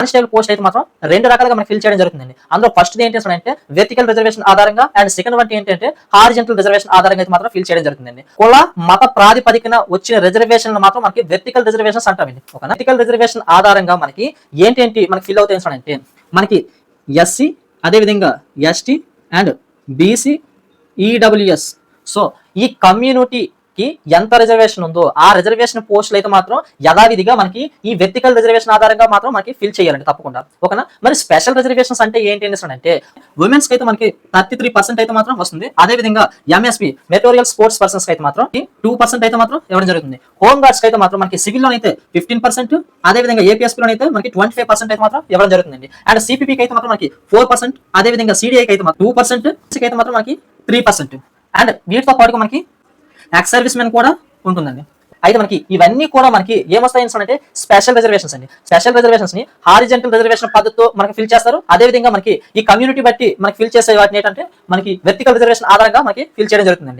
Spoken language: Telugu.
కానిస్టేబుల్ పోస్ట్ అయితే మాత్రం రెండు రకాలుగా మనకి ఫిల్ చేయడం జరుగుతుందండి. అందులో ఫస్ట్ ఏంటి అంటే వెర్టికల్ రిజర్వేషన్ ఆధారంగా అండ్ సెకండ్ వన్ ఏంటంటే హార్జెంటల్ రిజర్వేషన్ ఆధారంగా అయితే మాత్రం ఫిల్ చేయడం జరుగుతుందండి. కుల మత ప్రాతిపదికన వచ్చిన రిజర్వేషన్ మాత్రం మనకి వెర్టికల్ రిజర్వేషన్స్ అంటామండి. ఒక వెర్టికల్ రిజర్వేషన్ ఆధారంగా మనకి ఏంటేంటి మనకి ఫిల్ అవుతాయి అంటే మనకి ఎస్సీ అదేవిధంగా ST and BC EWS so ఈ కమ్యూనిటీ కి ఎంత రిజర్వేషన్ ఉందో ఆ రిజర్వేషన్ పోస్టులు అయితే మాత్రం యథావిధిగా మనకి ఈ వ్యక్తిగత రిజర్వేషన్ ఆధారంగా మాత్రం మనకి ఫిల్ చేయాలండి తప్పకుండా. ఓకేనా? మరి స్పెషల్ రిజర్వేషన్స్ అంటే ఏంటి అనేసి అంటే ఉమెన్స్కి అయితే మనకి థర్టీ త్రీ పర్సెంట్ అయితే మాత్రం వస్తుంది. అదే విధంగా ఎంఎస్పి మెటోరియల్ స్పోర్ట్స్ పర్సన్స్ అయితే మాత్రం టూ పర్సెంట్ అయితే మాత్రం ఇవ్వడం జరుగుతుంది. హోమ్ గార్డ్స్ అయితే మాత్రం మనకి సివిల్లో అయితే ఫిఫ్టీన్ పర్సెంట్ అదే విధంగా ఏపీఎస్పీ లో అయితే మనకి ట్వంటీ ఫైవ్ పర్సెంట్ అయితే మాత్రం ఇవ్వడం జరుగుతుంది అండ్ సిపిపి అయితే మాత్రం మనకి ఫోర్ పర్సెంట్ అదే విధంగా సిడిఐకి అయితే టూ పర్సెంట్ అయితే మాత్రం మనకి త్రీ పర్సెంట్ అండ్ వీటితో పాటుగా మనకి ఎక్స్ సర్వీస్ మెన్ కూడా ఉంటుందండి. అయితే మనకి ఇవన్నీ కూడా మనకి ఏమొస్తాయి అంటే స్పెషల్ రిజర్వేషన్స్ అండి. స్పెషల్ రిజర్వేషన్స్ని హారిజెంటల్ రిజర్వేషన్ పద్ధతితో మనకి ఫిల్ చేస్తారు. అదే విధంగా మనకి ఈ కమ్యూనిటీ బట్టి మనకి ఫిల్ చేసే వాటిని ఏంటంటే మనకి వెర్టికల్ రిజర్వేషన్ ఆధారంగా మనకి ఫిల్ చేయడం జరుగుతుందండి.